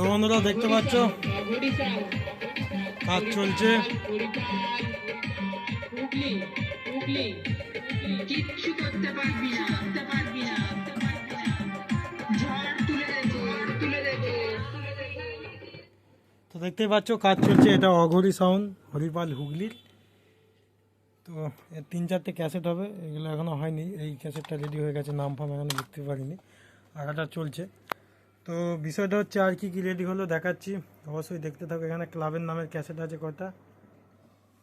তো বন্ধুরা, দেখতে পাচ্ছ? কাজ চলছে। তো দেখতেই পাচ্ছ, কাজ চলছে। এটা অঘরি সাউন্ড হরিপাল হুগলির। তো এর তিন চারটে ক্যাসেট হবে। এগুলো এখনও হয়নি। এই ক্যাসেটটা রেডি হয়ে গেছে নাম ফাম এখনও লিখতে পারিনি। আগাটা চলছে। তো বিষয়টা হচ্ছে আর কি কি রেডি হলো দেখাচ্ছি। অবশ্যই দেখতে থাকো, এখানে ক্লাবের নামের ক্যাসেট আছে কটা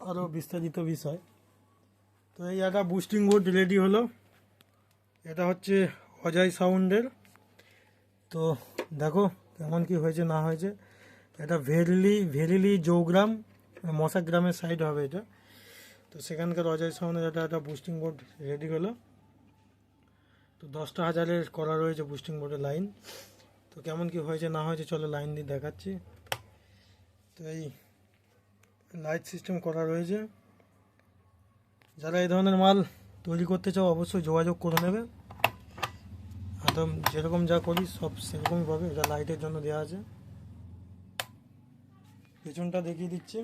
আরও বিস্তারিত বিষয়। তো এই একটা বুস্টিং বোর্ড রেডি হলো। এটা হচ্ছে অজয় সাউন্ডের। তো দেখো কেমন কি হয়েছে, না হয়েছে। এটা ভেরিলি ভেরিলি জৌগ্রাম গ্রামের সাইড হবে এটা। তো সেখানকার অজয় সাউন্ডের একটা একটা বুস্টিং বোর্ড রেডি হলো। তো দশটা হাজারের করা রয়েছে বুস্টিং বোর্ডের লাইন তো কেমন কি হয়েছে না হয়েছে চলো লাইন দিয়ে দেখাচ্ছি। তো এই লাইট সিস্টেম করা রয়েছে। যারা এই ধরনের মাল তৈরি করতে চাও অবশ্যই যোগাযোগ করে নেবে। একদম যেরকম যা করি সব সেরকমই পাবে, এটা লাইটের জন্য দেওয়া আছে। পেছনটা দেখিয়ে দিচ্ছি,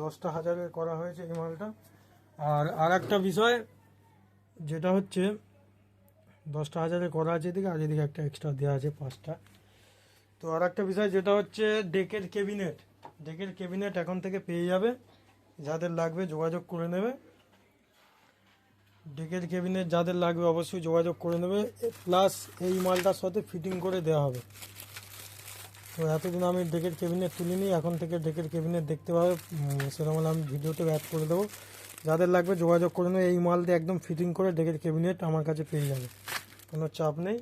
দশটা হাজারের করা হয়েছে এই মালটা। আর আর একটা বিষয়, যেটা হচ্ছে দশটা হাজারে করা আছে এদিকে, আর এদিকে একটা এক্সট্রা দেওয়া আছে পাঁচটা। তো আর একটা বিষয় যেটা হচ্ছে ডেকের কেবিনেট ডেকের কেবিনেট এখন থেকে পেয়ে যাবে। যাদের লাগবে যোগাযোগ করে নেবে। ডেকের কেবিনেট যাদের লাগবে অবশ্যই যোগাযোগ করে নেবে। প্লাস এই মালটার সাথে ফিটিং করে দেওয়া হবে। তো এতদিন আমি ডেকের কেবিনেট তুলিনি। এখন থেকে ডেকের কেবিনেট দেখতে পাবে সেরকম আমি ভিডিওতে অ্যাড করে দেবো। যাদের লাগবে যোগাযোগ করে নেবে। এই মাল দিয়ে একদম ফিটিং করে ডেকের কেবিনেট আমার কাছে পেয়ে যাবে। কোনো চাপ নেই।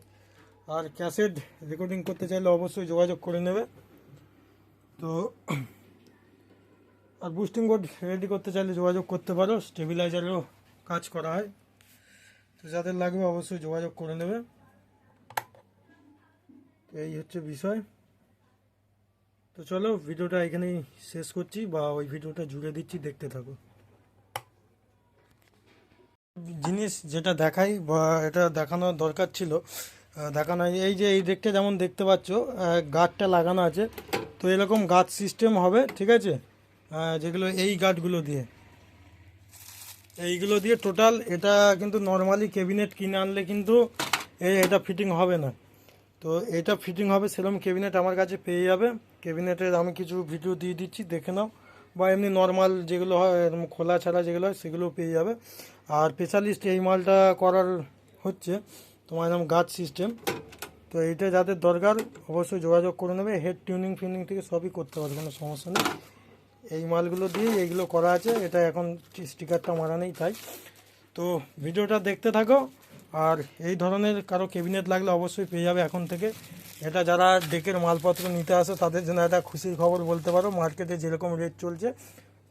আর ক্যাসেট রেকর্ডিং করতে চাইলে অবশ্যই যোগাযোগ করে নেবে। তো, আর বুস্টিং বোর্ড রেডি করতে চাইলে যোগাযোগ করতে পারো, স্টেবিলাইজারেরও কাজ করা হয়। তো যাদের লাগবে অবশ্যই যোগাযোগ করে নেবে। এই হচ্ছে বিষয়। তো চলো, ভিডিওটা এখানেই শেষ করছি বা ওই ভিডিওটা জুড়ে দিচ্ছি, দেখতে থাকো। জিনিস যেটা দেখাই বা এটা দেখানোর দরকার ছিল দেখানো এই যে, এই দিকটা যেমন দেখতে পাচ্ছ গার্ডটা লাগানো আছে। তো এরকম গার্ড সিস্টেম হবে, ঠিক আছে? যেগুলো এই গার্ডগুলো দিয়ে। এইগুলো দিয়ে টোটাল এটা কিন্তু নর্মালি ক্যাবিনেট কিনে আনলে কিন্তু এই এটা ফিটিং হবে না। তো এটা ফিটিং হবে, সেরকম ক্যাবিনেট আমার কাছে পেয়ে যাবে। ক্যাবিনেটের আমি কিছু ভিডিও দিয়ে দিচ্ছি, দেখে নাও। বা এমনি নর্মাল যেগুলো হয়, এরকম খোলা ছাড়া যেগুলো হয় সেগুলো পেয়ে যাবে। আর স্পেশালিস্ট এই মালটা করার হচ্ছে তোমার এরকম গাছ সিস্টেম তো এইটা যাদের দরকার, অবশ্যই যোগাযোগ করে নেবে। হেড টিউনিং ফিউনিং থেকে সবই করতে পারবে, কোনো সমস্যা নেই। এই মালগুলো দিয়ে এইগুলো করা আছে, এটা এখন স্টিকারটা মারা নেই তাই। তো ভিডিওটা দেখতে থাকো, আর এই ধরনের কারও ক্যাবিনেট লাগলে অবশ্যই পেয়ে যাবে এখন থেকে। এটা যারা ডেকের মালপত্র নিতে আসে, তাদের জন্য একটা খুশির খবর বলতে পারো, মার্কেটে যেরকম রেট চলছে।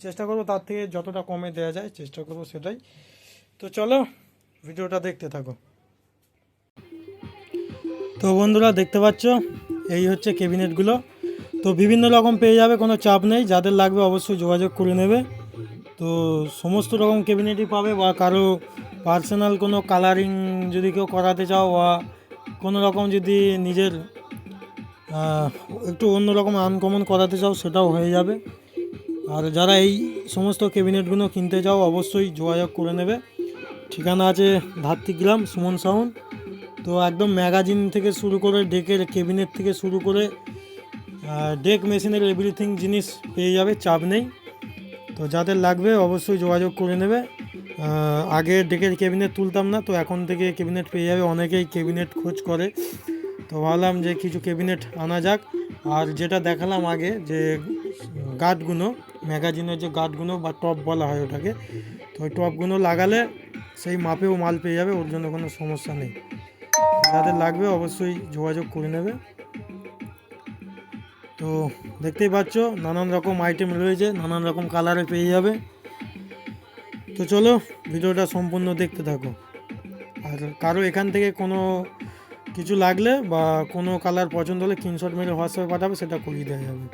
চেষ্টা করব তার থেকে যতটা কমে দেওয়া যায়, চেষ্টা করব সেটাই। তো চলো, ভিডিওটা দেখতে থাকো। তো বন্ধুরা, দেখতে পাচ্ছ? এই হচ্ছে ক্যাবিনেটগুলো। তো বিভিন্ন রকম পেয়ে যাবে, কোনো চাপ নেই। যাদের লাগবে অবশ্যই যোগাযোগ করে নেবে। তো সমস্ত রকম ক্যাবিনেটই পাবে, বা কারও পার্সোনাল কোনো কালারিং যদি কেউ করাতে চাও, বা কোনো রকম যদি নিজের একটু অন্যরকম আনকমন করাতে চাও, সেটাও হয়ে যাবে। আর যারা এই সমস্ত ক্যাবিনেটগুলো কিনতে চাও, অবশ্যই যোগাযোগ করে নেবে। ঠিকানা আছে ধাত্রিগ্রাম সুমন সাউন্ড। তো একদম ম্যাগাজিন থেকে শুরু করে ডেকের কেবিনেট থেকে শুরু করে ডেক মেশিনের এভরিথিং জিনিস পেয়ে যাবে, চাপ নেই। তো যাদের লাগবে অবশ্যই যোগাযোগ করে নেবে। আগে ডেকের ক্যাবিনেট তুলতাম না, তো এখন থেকে ক্যাবিনেট পেয়ে যাবে। অনেকেই ক্যাবিনেট খোঁজ করে। তো ভাবলাম যে কিছু ক্যাবিনেট আনা যাক। আর যেটা দেখালাম আগে যে গার্ডগুলো ম্যাগাজিনের যে গার্ডগুলো বা টপ বলা হয় ওটাকে, তো ওই টপগুলো লাগালে সেই মাপেও মাল পেয়ে যাবে, ওর জন্য কোনো সমস্যা নেই। যাদের লাগবে অবশ্যই যোগাযোগ করে নেবে। তো দেখতেই পাচ্ছ, নানান রকম আইটেম রয়েছে, নানান রকম কালারে পেয়ে যাবে। তো চলো ভিডিওটা সম্পূর্ণ দেখতে থাকো। আর কারও এখান থেকে কোনো কিছু লাগলে বা কোনো কালার পছন্দ হলে স্ক্রিনশট মেরে হোয়াটসঅ্যাপে পাঠাবে, সেটা করিয়ে দেওয়া যাবে।